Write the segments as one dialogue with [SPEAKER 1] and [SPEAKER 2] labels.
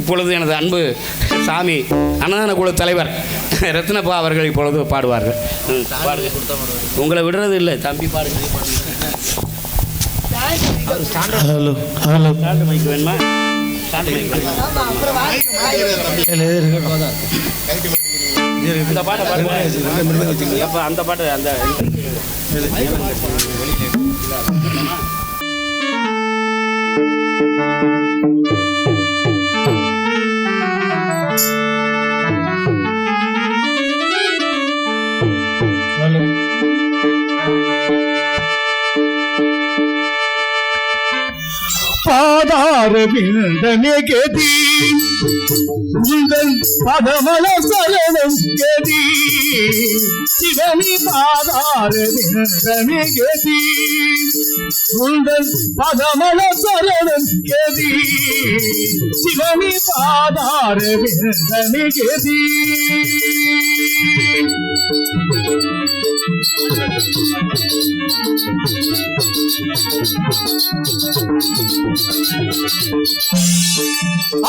[SPEAKER 1] இப்பொழுது எனது அன்பு சாமி அன்னதான குழு தலைவர் ரத்னப்பா அவர்கள் இப்பொழுது பாடுவார்கள். உங்களை விடுறது இல்லை தம்பி பாடுங்க.
[SPEAKER 2] Hello hello.
[SPEAKER 1] வேணுமா? இந்த பாட்டை பாடுங்க. அந்த பாட்டு அந்த
[SPEAKER 2] பாதார விந்தமே கதி உங்கள் பதமல சரணம் கதி சிவனி பாதார விந்தமே கதி உங்கள் பதமல சரணம் கதி சிவனி பாதார விந்தமே கதி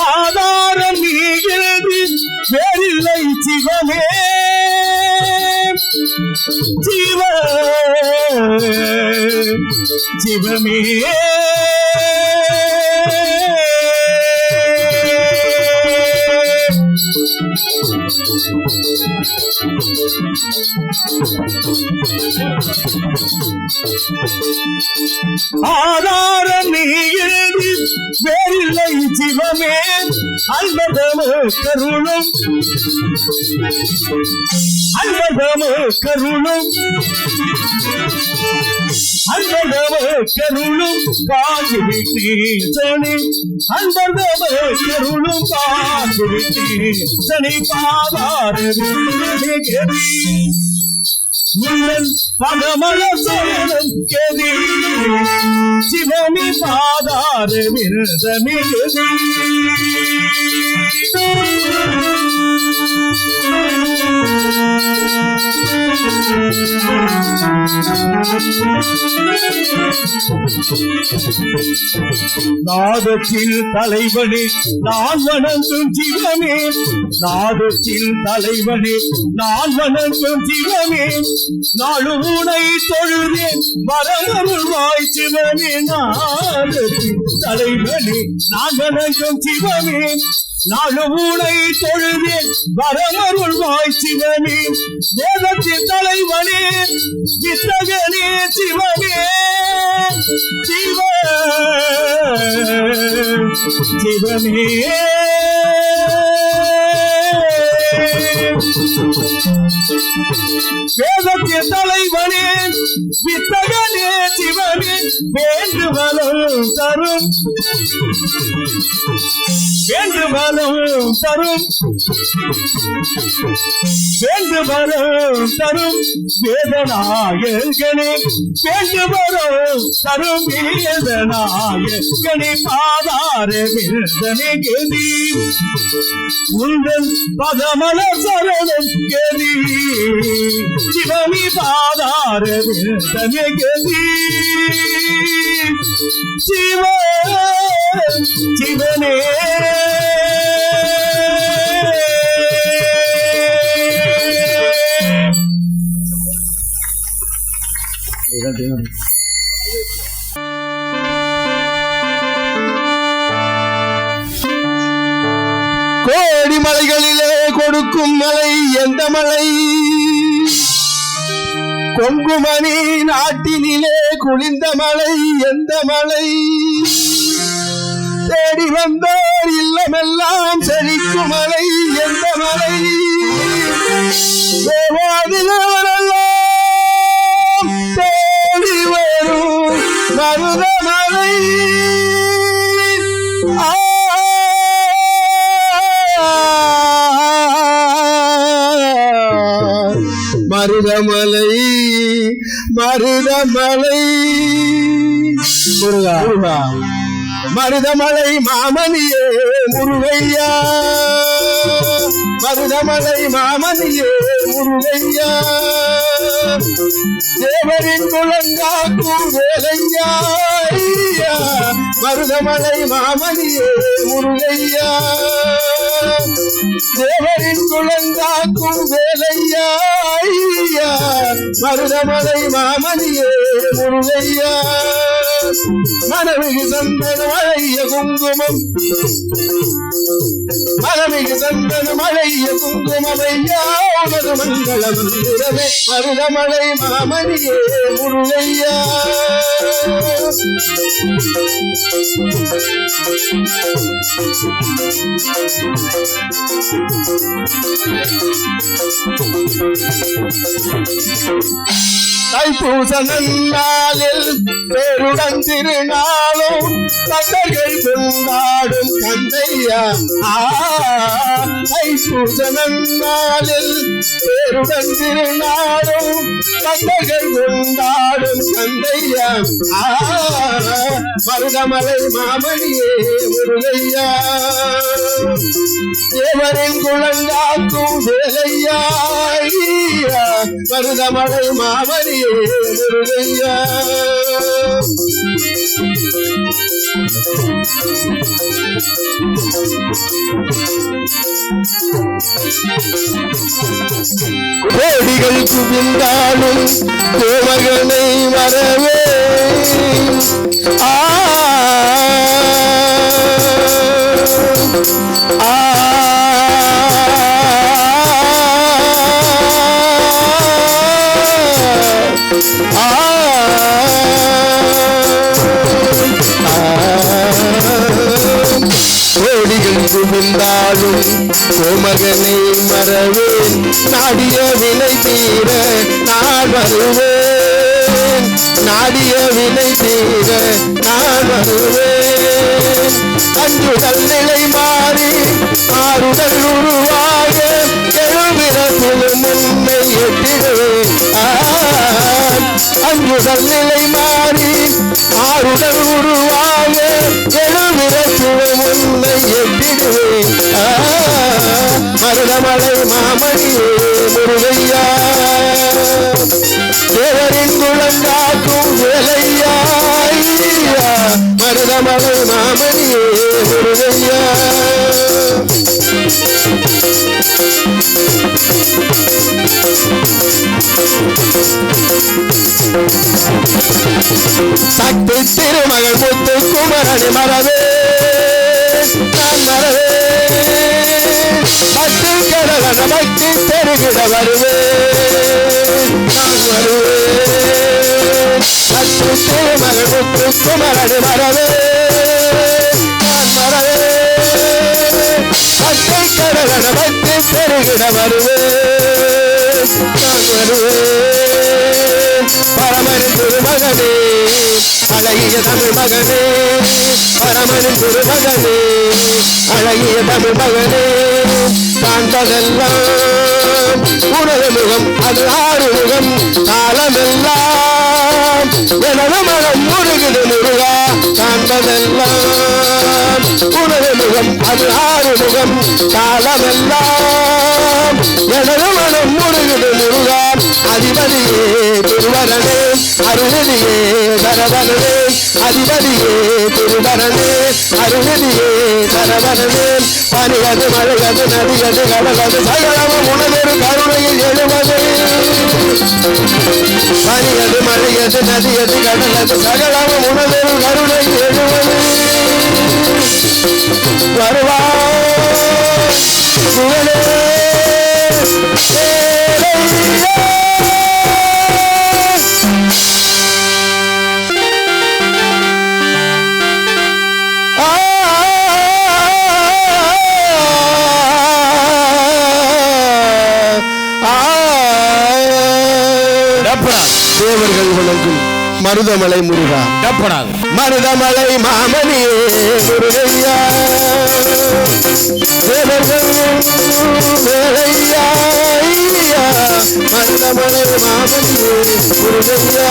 [SPEAKER 2] ஆதாரம் நீகிறது வெள்ளை சிவமே சிவ சிவமே. ஆதாரம் நீகிறது வேறில்லை சிவமே அன்பதம கருணம். அன்பதம கருணம். அன்பதம கருணம் காஞ்சிவிட்டீசனே அன்பதம கருணம் காஞ்சிவிட்டீசனே பாதாரே பதமல சரணம் கதி சிவமி பாதார விரதமி கதி நாதத்தில் தலைவனே நான் வணங்கும் ஜீவனே. நாதத்தில் தலைவனே நான் வணங்கும் ஜீவனே. நாளு உனை தொழுதேன் வரமருள்வாய் சிவனே. நாதத்தில் தலைவனே நான் வணங்கும் சிவமே நாளு தொழுவே தொழுதேன் வரமருள்வாய் சிவனே வேதத்தின் தலைவனே வித்தகனே சிவனே. சிவ சிவனே. வேதத்திய தலைவனே வித்தகனே சிவனே வேண்டுவலும் தரும். வேண்டுவலும் தரும். வேண்டுவரும் தரும். வேதநாயகனே வேண்டுவரும் தரும். வேதநாயகனே பாதார விருதனே கதி உங்கள் பதமல சரணம் கதி சிவமி பாதார விருதனே சிவ சிவனே கோடி மலைகளிலே கொடுக்கும் மலை எந்த மலை? பொங்குமணி நாட்டினிலே குளிர்ந்த மலை எந்த மலை தேடி வந்தோர் இல்லமெல்லாம் செழிக்கும் மலை எந்த மலை தேவாதிகளெல்லாம் தேடி வரும் மருத மலை மருதமலை மருதமலை. முருகா. முருகா. மருதமலை மாமனியே முருகையா. மருதமலை மாமனியே முருகையா. தேவரின் குலங்காக்கும் வேலையா. மருதமலை மாமனியே முருகையா.
[SPEAKER 3] தேவரின் குழந்தாக்கும் வேலையா? மருதமலை மாமணியே முருகையா. மனமிகு சந்தன மழைய குங்குமம் மனமிகு சந்தன மழைய குங்குமம் ஐயா உனது மங்கள மந்திரமே மருதமலை மாமணியே முருகையா Thank you. தைப்பூச நன்னாளில் பேருடன் திருநாளும் தங்கர்கள் கொண்டாடும் தந்தையா ஆ, தைப்பூச நன்னாளில் பேருடன் திருநாளும் தங்கர்கள் கொண்டாடும் தந்தையா மருதமலை மாமணியே முருகையா. தேவரின் குழந்தாக்கும் வேலையா மருதமலை மாமணி முருகையா கோடிகள் குவிந்தாலும் கோமகனை வரவே. ஆ. ஆ. நாடிய விலை தீர நான் வருவேன். நாடிய விலை தீர நான் வருவேன். அஞ்சுடல் நிலை மாறி மாறுதல் உருவாக எழுபிறப்பிலும் உண்மை எட்டிடுவேன். ஆ, நிலை மாறி மாறுதல் உருவாக எழுபிறப்பிலும் உண்மை எட்டிடுவேன். மருதமலை மாமணியே சக்தி திருமகள் முத்து குமரனை மறவே நான் மறவே. பத்து கடலன பக்தி பெருகிட வருவேன் நான் வருவேன் சக்தி திருமகள் முத்து குமரனை மறவே. பக்தி பெருகிட வருவேன் நான் வருவேன் பரமனின் திருமகனே அழகிய தமிழ் மகனே பரமனின் திருமகனே அழகிய தமிழ் மகனே காண்பதெல்லாம் முகம் உனது முகம் அது ஆறு முகம் காலமெல்லாம். எனது மனம் முருகுது முருகா காண்பதெல்லாம் உனது முகம் அது ஆறு முகம் காலமெல்லாம். எனது மனம் முருகுது முருகா அதிபதியே திருவரணே அருள்நிதியே தரவரணே அதிபதியே திருவரணே அருள்நிதியே தரவரணே பனிகது மழைகது நதியது கடலது சகலமும் உணவொரு கருணையில் எழுவது பனியது மழையது நதியது கடலது சகலமும் உணவொரு கருணையில் எழுவது வருவாய் தேவர்கள் வணங்கும் மருதமலை முருகா.
[SPEAKER 1] டப்படாது.
[SPEAKER 3] மருதமலை மாமணியே முருகையா. தேவர்கள் வேலையா ஐயா. மருதமலை மாமணியே முருகையா.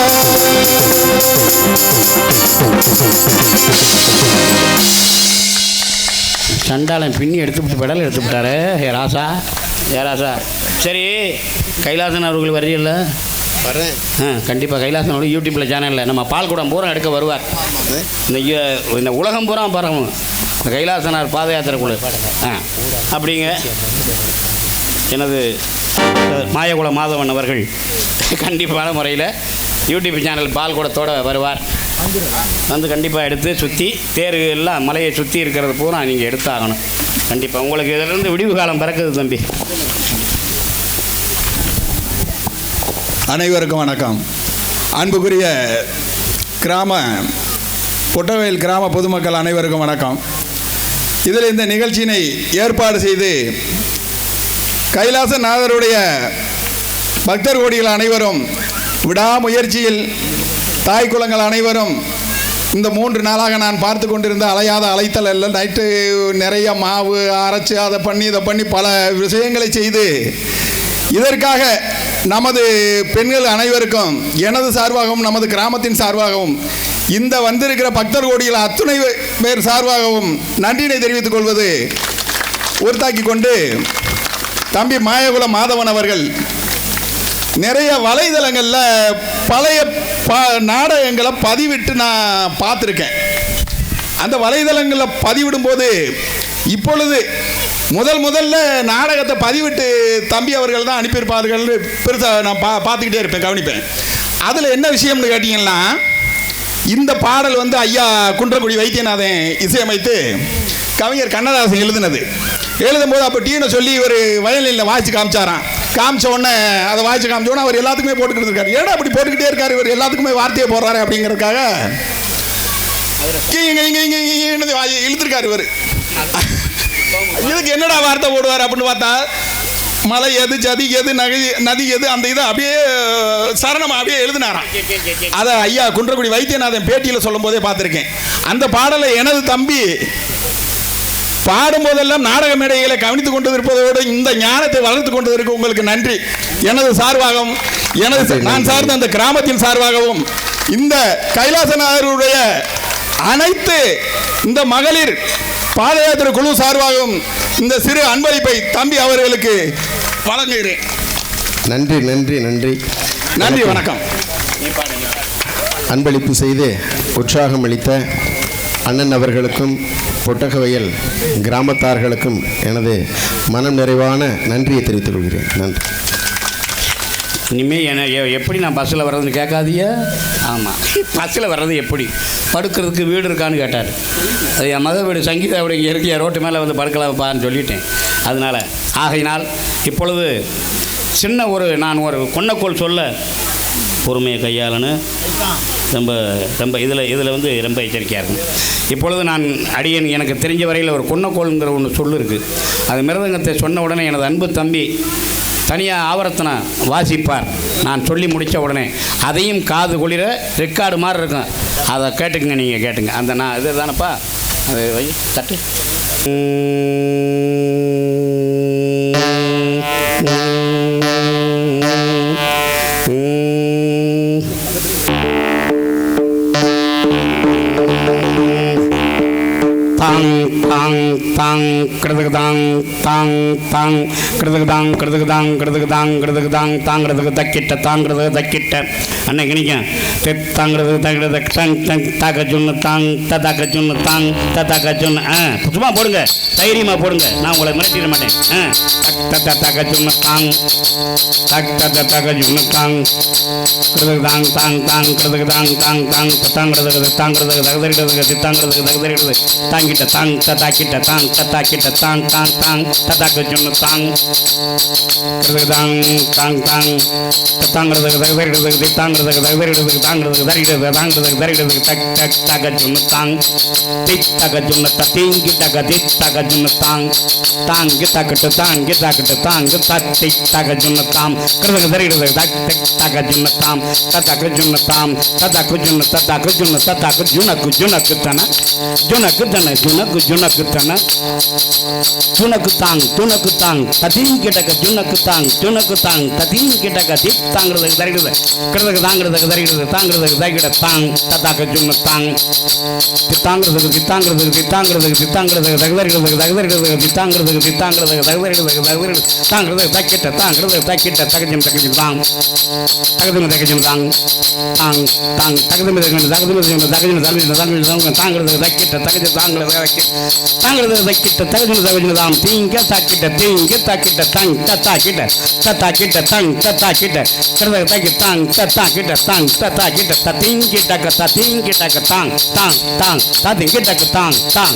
[SPEAKER 1] சண்டாளன் பின்னி எடுத்துவிட்டு பெடல் எடுத்துவிட்டாரு ஏ ராசா ஏ ராசா. சரி கைலாசன் அவர்கள் வரையில்ல
[SPEAKER 3] வரேன்
[SPEAKER 1] ஆ கண்டிப்பாக கைலாசன் அவர்கள் யூடியூப்பில் சேனலில் நம்ம பால் குடம் பூரா எடுக்க வருவார். இந்த யு- இந்த உலகம் பூரா பரவும் இந்த கைலாசனார் பாத யாத்திரைக்குள்ள ஆ அப்படிங்க. எனது மாயகுல மாதவன் அவர்கள் கண்டிப்பான முறையில் யூடியூப் சேனல் பால் கூடத்தோட வருவார். வந்து கண்டிப்பாக எடுத்து சுற்றி தேர் எல்லாம் மலையை சுற்றி இருக்கிறது பூரா நீங்கள் எடுத்தாகணும். கண்டிப்பாக உங்களுக்கு இதிலிருந்து விடிவு காலம் பிறக்குது தம்பி.
[SPEAKER 4] அனைவருக்கும் வணக்கம். அன்புக்குரிய கிராம பொட்டவயல் கிராம பொதுமக்கள் அனைவருக்கும் வணக்கம். இதில் இந்த நிகழ்ச்சியினை ஏற்பாடு செய்து கைலாசநாதருடைய பக்தர் கோடிகள் அனைவரும் விடாமுயற்சியில் தாய் குலங்கள் அனைவரும் இந்த மூன்று நாளாக நான் பார்த்து கொண்டிருந்த அலையாத அலைத்தல் எல்லாம் நைட்டு நிறைய மாவு அரைச்சு அதை பண்ணி இதை பண்ணி பல விஷயங்களை செய்து இதற்காக நமது பெண்கள் அனைவருக்கும் எனது சார்பாகவும் நமது கிராமத்தின் சார்பாகவும் இந்த வந்திருக்கிற பக்தர் கோடிகள் அத்துணை பேர் சார்பாகவும் நன்றினை தெரிவித்துக் கொள்வது உறுத்தாக்கி கொண்டு தம்பி மாயகுல மாதவன் அவர்கள் நிறைய வலைதளங்களில் பழைய ப நாடகங்களை பதிவிட்டு நான் பார்த்துருக்கேன். அந்த வலைதளங்களில் பதிவிடும்போது இப்பொழுது முதல் முதல்ல நாடகத்தை பதிவிட்டு தம்பி அவர்கள் தான் அனுப்பியிருப்பார்கள் பெருசாக நான் பா பார்த்துக்கிட்டே இருப்பேன் கவனிப்பேன். அதில் என்ன விஷயம்னு கேட்டிங்கன்னா இந்த பாடல் வந்து ஐயா குன்றக்குடி வைத்தியநாதன் இசையமைத்து கவிஞர் கண்ணதாசன் எழுதினது. எழுதும்போது அப்போ டீனை சொல்லி ஒரு வயலில் வாய்ச்சி காமிச்சாராம். காமிச்ச உடனே அதை வாய்ச்சி காமிச்ச உடனே அவர் எல்லாத்துக்குமே போட்டுக்கிட்டு இருக்காரு. ஏன்னா அப்படி போட்டுக்கிட்டே இருக்காரு? இவர் எல்லாத்துக்குமே வார்த்தையை போடுறாரு அப்படிங்கிறதுக்காக இழுத்துருக்காரு இவர். இதுக்கு என்னடா வார்த்தை போடுவார் அப்படின்னு பார்த்தா மலை எது ஜதி எது நகை நதி எது அந்த இதை அப்படியே சரணம் அப்படியே எழுதினாராம். அதை ஐயா குன்றக்குடி வைத்தியநாதன் பேட்டியில் சொல்லும் போதே பார்த்துருக்கேன். அந்த பாடலை எனது தம்பி பாடும்போதெல்லாம் நாடக மேடைகளை கவனித்துக் கொண்டு இருப்பதோடு இந்த ஞானத்தை வளர்த்து கொண்டு இருக்க உங்களுக்கு நன்றி. எனது சார்பாகவும் எனது நான் சார்ந்த அந்த கிராமத்தின் சார்பாகவும் இந்த கைலாசநாதருடைய அனைத்து இந்த மகளிர் பாத யாத்திரை குழு சார்பாகவும் இந்த சிறு அன்பளிப்பை தம்பி அவர்களுக்கு வழங்குகிறேன்.
[SPEAKER 5] நன்றி நன்றி நன்றி.
[SPEAKER 4] நன்றி வணக்கம்.
[SPEAKER 5] அன்பளிப்பு செய்து உற்சாகம் அளித்த அண்ணன் அவர்களுக்கும் பொட்டகவயல் கிராமத்தார்களுக்கும் எனது மனம் நிறைவான நன்றியை தெரிவித்துக் கொள்கிறேன். நன்றி.
[SPEAKER 1] இனிமேல் என்ன எப்படி நான் பஸ்ஸில் வர்றதுன்னு கேட்காதிய ஆமாம் பஸ்ஸில் வர்றது எப்படி? படுக்கிறதுக்கு வீடு இருக்கான்னு கேட்டார். அது என் மத வீடு சங்கீதா வீடு இங்கே இருக்கு ரோட்டு மேலே வந்து படுக்கலாம்ப்பான்னு சொல்லிட்டேன். அதனால் ஆகையினால் இப்பொழுது சின்ன ஒரு நான் ஒரு கொன்னக்கோள் சொல்ல பொறுமையை கையாளன்னு ரொம்ப ரொம்ப இதில் இதில் வந்து ரொம்ப எச்சரிக்கையாக இருக்கும் இப்பொழுது நான் அடியன் எனக்கு தெரிஞ்ச வரையில் ஒரு கொன்னக்கோள்ங்கிற ஒன்று சொல்லு இருக்குது அது மிருதங்கத்தை சொன்ன உடனே எனது அன்பு தம்பி தனியாக ஆவர்த்தனம் வாசிப்பார். நான் சொல்லி முடித்த உடனே அதையும் காது குளிர ரெக்கார்டு மாதிரி இருக்கும். அதை கேட்டுக்குங்க நீங்கள் கேட்டுங்க. அந்த நான் இது தானப்பா? அது வை தட்டு. தாங் தாங் கிருதுக்கு தாங் தாங். தாங் கிருதுக்கு தாங் கிருதுக்கு தாங் கிருதுக்கு தாங் கிருதுக்கு தாங் தாங்கிறதுக்கு தக்கிட்ட தாங்கிறதுக்கு தக்கிட்ட. அன்னைக்கு நிற்கும் தெ தாங்கிறதுக்கு தக்கிட்ட தங் தங் தாக்க சொன்னு தாங் தத்தாக்க சொன்னு தாங் தாக்க சொன்னு ஆ சும்மா போடுங்க. தைரியமாக போடுங்க. நான் உங்களை மிரட்டிட மாட்டேன். ஆ தக் த தாக்க சொன்னு தாங். தக் த தாக்க சொன்னு தாங். கிருதுக்கு தாங் தாங் தாங் கிருதுக்கு தாங் தாங். தாங் தாங்கிறதுக்கு தாங்கிறதுக்கு தகுதறிடுறதுக்கு தாங்கிறதுக்கு தாங்கிட்ட தாங் தாக்கிட்ட தாங் தத்தாக்கிட்ட தாங் தாங் தாங் தத்தாக்க சொன்ன தாங் தாங் தாங் தாங் தாங்கிறதுக்கு தகுதறிடுறதுக்கு தாங்கிறதுக்கு தகுதறிடுறதுக்கு தாங்கிறதுக்கு தறிடுறது தாங்கிறதுக்கு தறிடுறதுக்கு தக் தக் தக சொன்ன தாங் திக் தாக்க சொன்ன தீங்கி தக திக் தாக்க சொன்ன தாங் தாங்கி தக்கட்டு தாங்கி தக்கட்டு தாங்கு தத்தி தக சொன்ன தாம் கிருதுக்கு தறிடுறது தக் தக் தக சொன்ன தாம் தத்தாக்கு சொன்ன தாம் தத்தாக்கு சொன்ன தத்தாக்கு சொன்ன தத்தாக்கு ஜுனக்கு ஜுனக்கு தன ஜுனக்கு தன ஜுனக்கு ஜுனக்கு தன துனக்கு தாங் துனக்கு தாங் தத்தீம் கிட்டக்க ஜுனக்கு தாங் துனக்கு தாங் தத்தீம் கிட்டக்க திப் தாங்கிறதுக்கு தருகிறது கிடதுக்கு தாங்கிறதுக்கு தருகிறது தாங்கிறதுக்கு தகிட தாங் தத்தாக்க ஜுன்னு தாங் தித்தாங்கிறதுக்கு தித்தாங்கிறதுக்கு தித்தாங்கிறதுக்கு தித்தாங்கிறதுக்கு தகுதறிகிறதுக்கு தகுதறிகிறதுக்கு தித்தாங்கிறதுக்கு தித்தாங்கிறதுக்கு தகுதறிகிறதுக்கு தகுதறிகிறது தாங்கிறதுக்கு தக்கிட்ட தாங்கிறது தக்கிட்ட தகஜம் தகஜம் தாங் தகதிம தகஜம் தாங் தாங் தாங் தகதிம தகஜம் தகதிம தகஜம் தகஜம் தகஜம் தகஜம் தாங்கிறதுக்கு தக்கிட்ட தகஜம் தாங்கிறது தாங்கிறது தாங்கிறதுக்கு தக்கிட்ட தகஜம் தகஜம் தாம் தீங்க தாக்கிட்ட தீங்க தாக்கிட்ட தாங் தத்தா கிட்ட தத்தா கிட்ட தாங் தத்தா கிட்ட கிடதுக்கு தக்கி தாங் தத்தா கிட்ட தாங் தத்தா கிட்ட தத்தீங்க டக்க தத்தீங்க டக்க தாங் தாங் தாங் தத்தீங்க டக்க தாங் தாங்.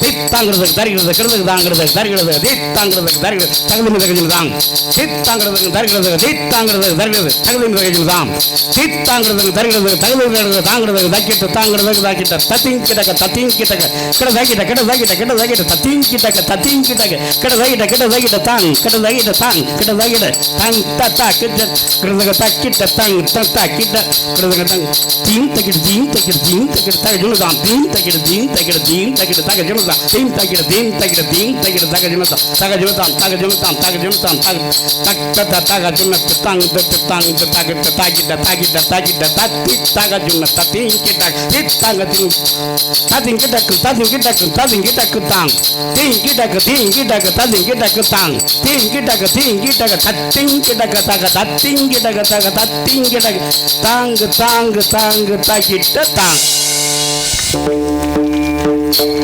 [SPEAKER 1] தித் தாங்கிறதுக்கு தருகிறது கிடதுக்கு தாங்கிறதுக்கு தருகிறது தித் தாங்கிறதுக்கு தருகிறது தகுதி தகஜம் தாங் தித் தாங்கிறதுக்கு தருகிறது தித் தாங்கிறதுக்கு தருகிறது தகுதி தகஜம் தாம். தித் தாங்கிறதுக்கு தருகிறது தகுதி தருகிறது தாங்கிறதுக்கு தக்கிட்டு தாங்கிறதுக்கு தாக்கிட்ட தத்தீங்க கிட்டக்க தத்தீங்க கிட்டக்க கிட தாக்கிட்ட கிட தாக்கிட்ட கிட தாக்கிட்ட தத்தீங்க கிட்டக்க தத்தீங்க கிட்டக்க கிட தாக்கிட்ட கிட தாக்கிட்ட தாங் கிட தாக்கிட்ட தாங் கிட தாக்கிட்ட தாங் தத்தா கிட்ட கிடதுக்கு தக்கிட்ட தாங் தத்தா கிட்ட கிடதுக்கு தாங் தீம் தக்கிட்டு தீம் தக்கிட்டு தீம் தக்கிட்டு தக ஜுனுதாம் தீம் தக்கிட்டு தீம் தக்கிட்டு தீம் தக்கிட்டு தக ஜுனுதாம் தீம் தக்கிட்டு தீம் தக்கிட்டு தீம் தக்கிட்டு தக ஜுனுதாம் தக ஜுனுதாம் தக ஜுனுதாம் தக ஜுனுதாம் தக தக் தத்த தக ஜுனத்து தாங் தத்து தாங் தகிட்ட தாக்கிட்ட தாக்கிட்ட தாக்கிட்ட தத்தி தக ஜுன தத்தீம் கிட்ட தித் தாங்க தீம் தத்திங் கிட்டக்கு தத்திங் கிட்டக்கு தத்திங் கிட்டக்கு தாங் திங்கி டக்கு திங்கி டக்கு தத்திங் டக்கு தாங் திங்கி டக்கு திங்கி டக்கு தத்திங்கி டக்கு தக தத்திங்கி டக்கு தக தத்திங்கி டக்கு தாங்கு தாங்கு தாங்கு தகிட்ட தாங்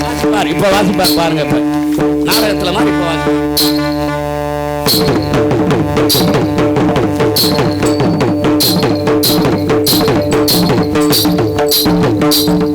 [SPEAKER 1] வாசிப்பார் இப்ப வாசிப்பார் பாருங்க இப்ப நாடகத்துல மாதிரி இப்ப வாசிப்பார்
[SPEAKER 6] Thank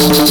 [SPEAKER 1] த-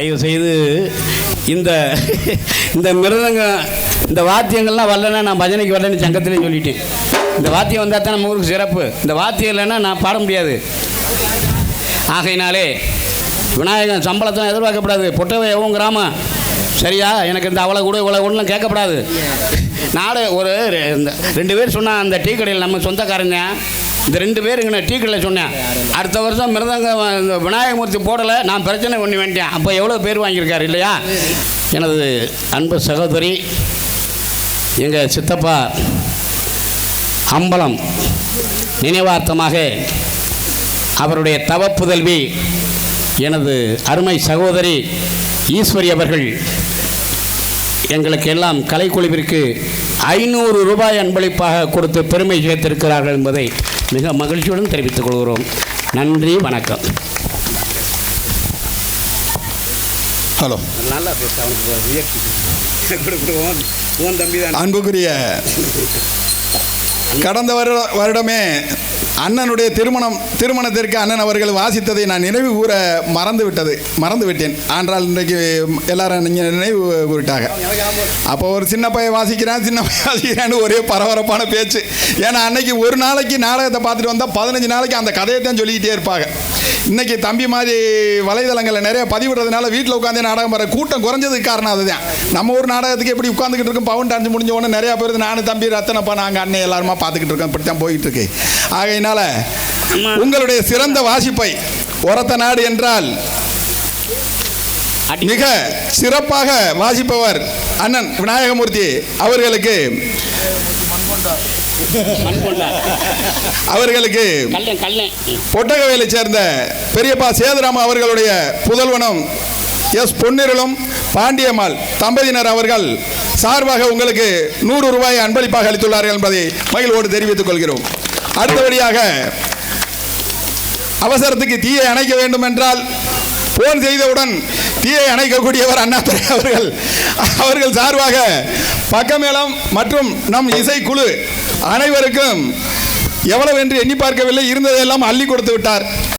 [SPEAKER 1] தயவு செய்து இந்த இந்த மிருதங்க இந்த வாத்தியங்கள்லாம் வரலன்னா நான் பஜனைக்கு வரலன்னு சங்கத்திலே சொல்லிட்டேன். இந்த வாத்தியம் வந்தால் தான் நம்ம ஊருக்கு சிறப்பு. இந்த வாத்தியம் இல்லைன்னா நான் பாட முடியாது. ஆகையினாலே விநாயகன் சம்பளத்தை எதிர்பார்க்கப்படாது. பொட்டவை எவ்வளோ கிராமம். சரியா? எனக்கு இந்த அவ்வளோ கூட இவ்வளோ ஒன்றும் கேட்கப்படாது. நாடு ஒரு ரெ- இந்த ரெண்டு பேர் சொன்னால் அந்த டீ கடையில் நம்ம சொந்தக்காரங்க இந்த ரெண்டு பேர் இங்கே டீ கடையில் சொன்னேன். அடுத்த வருஷம் மிருதங்க இந்த விநாயகமூர்த்தி போடலை நான் பிரச்சனை பண்ணி வேண்டியேன் அப்போ எவ்வளோ பேர் வாங்கியிருக்காரு இல்லையா? எனது அன்பு சகோதரி எங்கள் சித்தப்பா அம்பலம் நினைவார்த்தமாக அவருடைய தவப்புதல்வி எனது அருமை சகோதரி ஈஸ்வரி அவர்கள் எங்களுக்கு எல்லாம் கலைக்குழுவிற்கு ஐநூறு ரூபாய் அன்பளிப்பாக கொடுத்து பெருமை சேர்த்திருக்கிறார்கள் என்பதை மிக மகிழ்ச்சியுடன் தெரிவித்துக் கொள்கிறோம். நன்றி வணக்கம்.
[SPEAKER 4] ஹலோ.
[SPEAKER 1] நல்லா பேச
[SPEAKER 4] அன்புக்குரிய கடந்த வருட வருடமே அண்ணனுடைய திருமணம் திருமணத்திற்கு அண்ணன் அவர்கள் வாசித்ததை நான் நினைவு கூற மறந்து விட்டது மறந்து விட்டேன் ஆனால் இன்றைக்கு எல்லாரும் நீங்கள் நினைவு கூறிட்டாங்க. அப்போ ஒரு சின்ன பையன் வாசிக்கிறான் சின்ன பையன் வாசிக்கிறான்னு ஒரே பரபரப்பான பேச்சு. ஏன்னா அன்னைக்கு ஒரு நாளைக்கு நாடகத்தை பார்த்துட்டு வந்தால் பதினஞ்சு நாளைக்கு அந்த கதையை தான் சொல்லிக்கிட்டே இருப்பாங்க. இன்னைக்கு தம்பி மாதிரி வலைதளங்களில் நிறைய பதிவிடுறதுனால வீட்டில் உட்காந்து நாடகம் வர கூட்டம் குறைஞ்சதுக்கு காரணம் அதுதான். நம்ம ஒரு நாடகத்துக்கு எப்படி உட்காந்துக்கிட்டு இருக்கும்? பவுன் டான்ஸ் முடிஞ்ச உடனே நிறையா பேர் நானும் தம்பி ரத்தனப்பா நாங்கள் அண்ணன் எல்லாருமா பார்த்துக்கிட்டு இருக்கோம். இப்படி தான் போயிட்டு இருக்கு. ஆகையினால உங்களுடைய சிறந்த வாசிப்பை உரத்த நாடு என்றால் மிக சிறப்பாக வாசிப்பவர் அண்ணன் விநாயகமூர்த்தி அவர்களுக்கு அவர்களுக்கு பொட்டகவையிலை சேர்ந்த பெரியப்பா சேதுராம அவர்களுடைய புதல்வனும் எஸ் பொன்னிரலும் பாண்டியம்மாள் தம்பதியினர் அவர்கள் சார்பாக உங்களுக்கு நூறு ரூபாய் அன்பளிப்பாக அளித்துள்ளார்கள் என்பதை மகிழ்வோடு தெரிவித்துக் கொள்கிறோம். அடுத்தபடியாக அவசரத்துக்கு தீயை அணைக்க வேண்டும் என்றால் போன் செய்தவுடன் தீயை அணைக்கக்கூடியவர் அண்ணாதுரை அவர்கள். அவர்கள் சார்பாக பக்கமேளம் மற்றும் நம் இசைக்குழு அனைவருக்கும் எவ்வளவு என்று எண்ணி பார்க்கவில்லை. இருந்ததையெல்லாம் அள்ளி கொடுத்து விட்டார்.